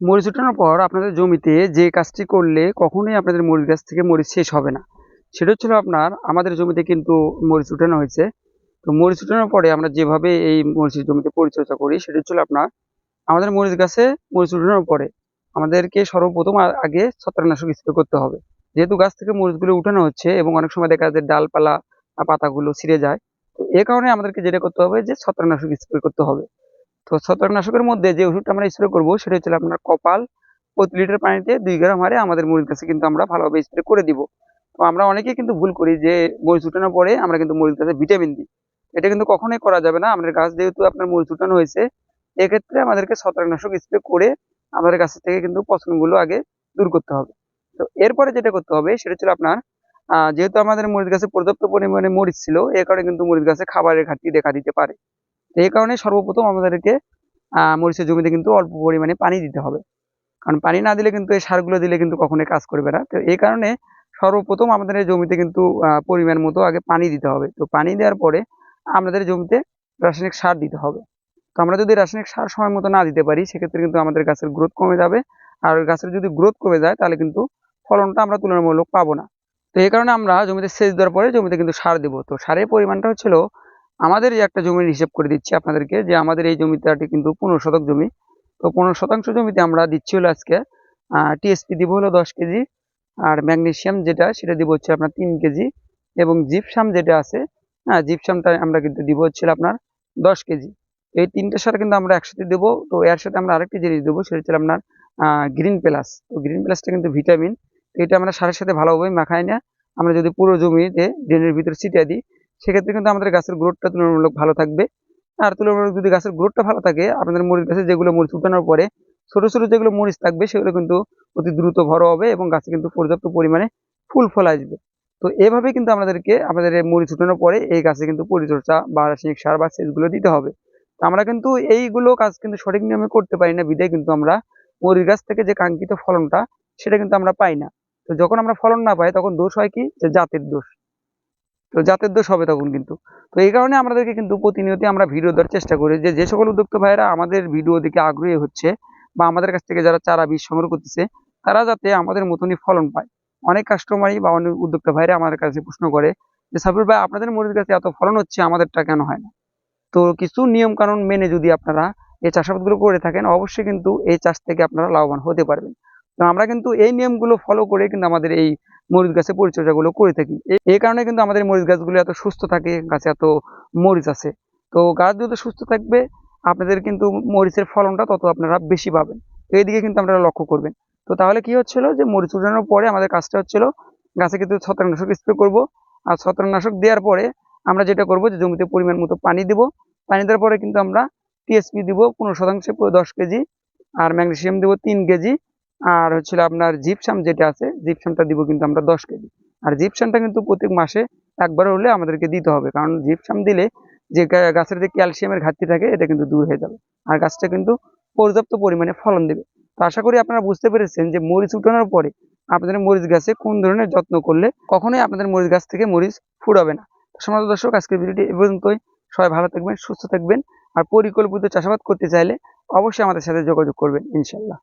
মরিচ উঠানোর পর আপনাদের জমিতে যে কাজটি করলে কখনোই আপনাদের মরিচ গাছ থেকে মরিচ শেষ হবে না। সেটা হচ্ছিল আপনার, আমাদের জমিতে কিন্তু মরিচ উঠানো হয়েছে। তো মরিচ উঠানোর পরে আমরা যেভাবে এই মরিচের জমিতে পরিচর্যা করি, সেটা হচ্ছিল আপনার, আমাদের মরিচ গাছে মরিচ উঠানোর পরে আমাদেরকে সর্বপ্রথম আগে ছত্রাকনাশক স্প্রে করতে হবে। যেহেতু গাছ থেকে মরিচগুলো উঠানো হচ্ছে এবং অনেক সময় দেখা যায় ডালপালা পাতাগুলো ছিঁড়ে যায়, তো এ কারণে আমাদেরকে যেটা করতে হবে যে ছত্রাকনাশক স্প্রে করতে হবে। তো ছত্রাকনাশকের মধ্যে যে ওষুধটা আমরা স্প্রে করব, সেটা হচ্ছে আপনার কপাল। প্রতি লিটার পানিতে দুই গ্রাম হারে আমাদের মরিচ গাছে কিন্তু আমরা ভালোভাবে স্প্রে করে দিব। তো আমরা অনেকেই কিন্তু ভুল করি যে মরিচ উঠানোর পরে আমরা কিন্তু মরিচ গাছে ভিটামিন দিই। এটা কিন্তু কখনোই করা যাবে না। আমাদের গাছ যেহেতু আপনার মরিচ উঠানো হয়েছে, এক্ষেত্রে আমাদেরকে ছত্রাকনাশক স্প্রে করে আমাদের গাছের থেকে কিন্তু পচনগুলো আগে দূর করতে হবে। তো এরপরে যেটা করতে হবে, সেটা ছিল আপনার যেহেতু আমাদের মরিচ গাছে পর্যাপ্ত পরিমাণে মরিচ ছিল, এ কারণে কিন্তু মরিচ গাছে খাবারের ঘাটতি দেখা দিতে পারে। এই কারণে সর্বপ্রথম আমাদেরকে মরিচের জমিতে কিন্তু অল্প পরিমাণে পানি দিতে হবে। কারণ পানি না দিলে কিন্তু এই সারগুলো দিলে কিন্তু কখনোই কাজ করবে না। তো এই কারণে সর্বপ্রথম আমাদের জমিতে কিন্তু পরিমাণ মতো আগে পানি দিতে হবে। তো পানি দেওয়ার পরে আমাদের জমিতে রাসায়নিক সার দিতে হবে। তো আমরা যদি রাসায়নিক সার সময় মতো না দিতে পারি, সেক্ষেত্রে কিন্তু আমাদের গাছের গ্রোথ কমে যাবে। আর গাছের যদি গ্রোথ কমে যায়, তাহলে কিন্তু ফলনটা আমরা তুলনামূলক পাবো না। তো এই কারণে আমরা জমিতে সেচ দেওয়ার পরে জমিতে কিন্তু সার দেবো। তো সারের পরিমাণটা হচ্ছিল আমাদের যে একটা জমির হিসেব করে দিচ্ছি আপনাদেরকে যে আমাদের এই জমিটাটি কিন্তু পনেরো শতক জমি। তো পনেরো শতাংশ জমিতে আমরা দিচ্ছি হলো আজকে টিএসপি দিব হলো দশ কেজি আর ম্যাগনেসিয়াম যেটা, সেটা দিব হচ্ছে আপনার তিন কেজি এবং জিপসাম যেটা আছে হ্যাঁ জিপসামটা আমরা কিন্তু দিব হচ্ছে আপনার দশ কেজি। এই তিনটা সার কিন্তু আমরা একসাথে দেবো, তো এর সাথে আমরা আরেকটি জিনিস দেবো, সেটা হচ্ছে আপনার গ্রিন প্লাস তো গ্রিন প্লাসটা কিন্তু ভিটামিন, তো এটা আমরা সারের সাথে ভালোভাবে মাখাই না। আমরা যদি পুরো জমিতে ড্রেনের ভিতরে ছিটিয়ে দিই সেক্ষেত্রে কিন্তু আমাদের গাছের গ্রোথটা তুলনামূলক ভালো থাকবে। আর তুলনামূলক যদি গাছের গ্রোথটা ভালো থাকে, আপনাদের মরিচ গাছে যেগুলো মরিচ উঠানোর পরে ছোট ছোট যেগুলো মরিচ থাকবে, সেগুলো কিন্তু অতি দ্রুত বড় হবে এবং গাছে কিন্তু পর্যাপ্ত পরিমাণে ফুল ফল আসবে। তো এভাবে কিন্তু আমাদেরকে, আমাদের মরিচ উঠানোর পরে এই গাছে কিন্তু পরিচর্যা বা রাসায়নিক সার বা সেচগুলো দিতে হবে। আমরা কিন্তু এইগুলো কাজ কিন্তু সঠিক নিয়মে করতে পারি না বিদায় কিন্তু আমরা মরিচ গাছ থেকে যে কাঙ্ক্ষিত ফলনটা, সেটা কিন্তু আমরা পাই না। তো যখন আমরা ফলন না পাই, তখন দোষ হয় কি? যে জাতের দোষ। তো জাতের দোষ হবে তখন কিন্তু। তো এই কারণে আমাদেরকে কিন্তু প্রতিনিয়ত আমরা ভিডিও দেওয়ার চেষ্টা করি যে যে সকল উদ্যোক্তা ভাইয়েরা আমাদের ভিডিও দেখে আগ্রহী হচ্ছে বা আমাদের কাছ থেকে যারা চারা বীজ সংগ্রহ করতেছে, তারা যাতে আমাদের মতনই ফলন পায়। অনেক কাস্টমারই বা অনেক উদ্যোক্তা ভাইরা আমাদের কাছে প্রশ্ন করে যে সাবির ভাই, আপনাদের মরিচ গাছে এত ফলন হচ্ছে, আমাদেরটা কেন হয় না? তো কিছু নিয়ম কানুন মেনে যদি আপনারা এই চাষাবাদগুলো করে থাকেন, অবশ্যই কিন্তু এই চাষ থেকে আপনারা লাভবান হতে পারবেন। তো আমরা কিন্তু এই নিয়মগুলো ফলো করে কিন্তু আমাদের এই মরিচ গাছের পরিচর্যাগুলো করে থাকি। এই- কারণে কিন্তু আমাদের মরিচ গাছগুলো এত সুস্থ থাকে, গাছে এত মরিচ আছে। তো গাছ যত সুস্থ থাকবে, আপনাদের কিন্তু মরিচের ফলনটা তত আপনারা বেশি পাবেন। এইদিকে কিন্তু আপনারা লক্ষ্য করবেন। তো তাহলে কি হচ্ছিল যে মরিচ উঠানোর পরে আমাদের কাজটা হচ্ছিল, গাছে কিন্তু ছত্রাকনাশক স্প্রে করব। আর ছত্রাকনাশক দেওয়ার পরে আমরা যেটা করব যে জমিতে পরিমাণ মতো পানি দিব। পানি দেওয়ার পরে কিন্তু আমরা টিএসপি দিব পনেরো শতাংশে দশ কেজি, আর ম্যাগনেসিয়াম দিব তিন কেজি আর হচ্ছিল আপনার জিপসাম যেটা আছে জিপসামটা দিব কিন্তু আমরা দশ কেজি। আর জিপসামটা কিন্তু প্রত্যেক মাসে একবার হলে আমাদেরকে দিতে হবে, কারণ জিপসাম দিলে যে গাছের যে ক্যালসিয়ামের ঘাটতি থাকে, এটা কিন্তু দূর হয়ে যাবে। আর গাছটা কিন্তু পর্যাপ্ত পরিমাণে ফলন দেবে। তো আশা করি আপনারা বুঝতে পেরেছেন যে মরিচ উঠানোর পরে আপনাদের মরিচ গাছে কোন ধরনের যত্ন করলে কখনোই আপনাদের মরিচ গাছ থেকে মরিচ ফুরাবে না। সমাজ দর্শক, আজকের ভিডিওটি এ পর্যন্তই। সবাই ভালো থাকবেন, সুস্থ থাকবেন। আর পরিকল্পিত চাষাবাদ করতে চাইলে অবশ্যই আমাদের সাথে যোগাযোগ করবেন ইনশাল্লাহ